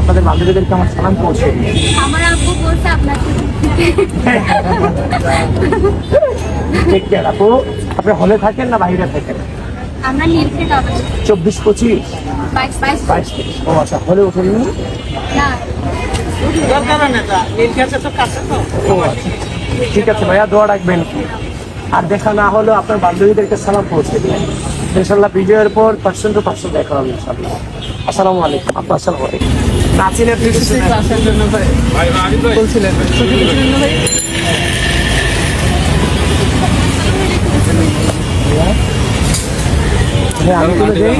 আপনাদের বান্ধবীদেরকে আমার সালাম পৌঁছে আমার আব্বু বলছে আপনাকে টেক কেয়ার আপু। আপনি হলে থাকেন না বাইরে থাকেন? আমরা নীলকে যাব চব্বিশ পঁচিশ? বাইশ বাইশ। বাইশ ও আচ্ছা হলে উঠেন নি? না ও আচ্ছা ঠিক আছে ভাইয়া দোয়া রাখবেন। আর দেখা না হলেও আপনার বান্ধবীদেরকে সালাম পৌঁছে দিন। ইনশাল্লাহ বিজয়ের পর পার্সেন্ট টু পার্সেন্ট দেখা হবে ইনশাল্লাহ আসসালামু আলাইকুম। আপনার আসসালামু আলাইকুম। নাচিনে বলছিলেন। ভাইয়া, আমি তুলে ভাই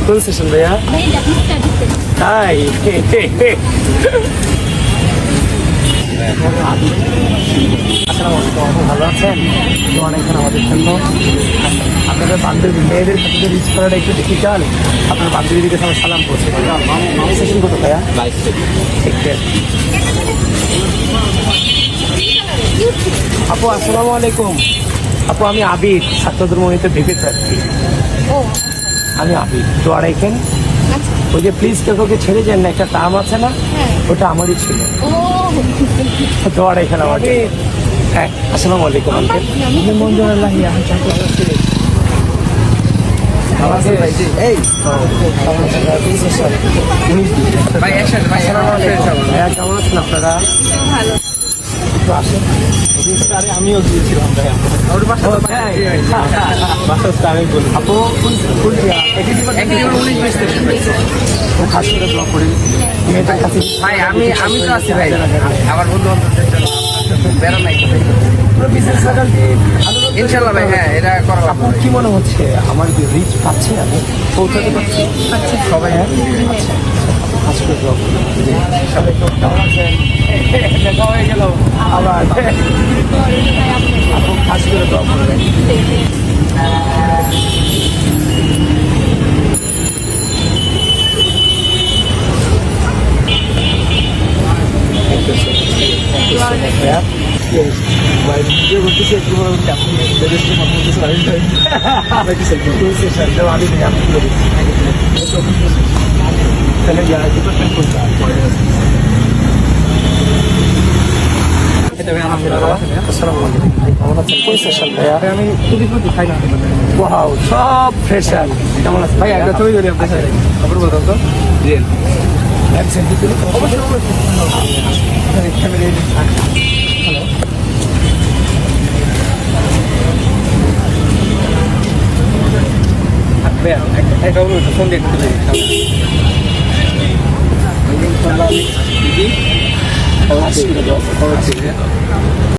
কোন সেশন ভাইয়া? ভাই তাই। আসসালামু আলাইকুম আপু ভালো আছেন তো অনেকক্ষণ আমাদের জন্য আপনাদের বান্ধবী মেয়েদের সাথে রিচ করাটা একটু ডিফিকাল্ট আপনার বান্ধবীদেরকে সবাই সালাম করছে সেশন কত ভাইয়া ঠিক আপু আসসালামু আলাইকুম। আপু আমি আবির ছাত্রদের মনিতে ভেবে থাকি আমি আবির দোয়া রেখেন। আচ্ছা। ওই যে প্লিজ কেউ কাউকে ছেড়ে যান না একটা টার্ম আছে না। ওটা আমারই ছিল। ও দোয়ার এখানে আমার জন্য। হ্যাঁ আসসালামু আলাইকুম আঙ্কেল। মঞ্জুর আল্লাহ কেমন আছেন আপনারা? আমিও গিয়েছিলাম বলি। আপু খাস করে ব্লক করি মেয়েটার কাছে ভাই আমি আমি তো আছি ভাই। আমার বন্ধু বান্ধবদের জন্য। বেরো নাই ইনশাল্লাহ ভাই হ্যাঁ এটা করা আপনার কি মনে হচ্ছে? আমার কি রিচ পাচ্ছি? আমি পৌঁছাতে পারছি? পাচ্ছি সবাই হ্যাঁ? আচ্ছা আজকে ব্লগ সবাই দেখা হয়ে গেল আবার খাস করে ব্লগ করবেন আমি খুবই খুবই খাই না ওয়াও সব ফ্রেশার কেমন আছেন ভাই একটা ছবি ধরি আপনার সাথে খবর বলতাম তো জি এক সেলফি তুলে অবশ্যই ভাই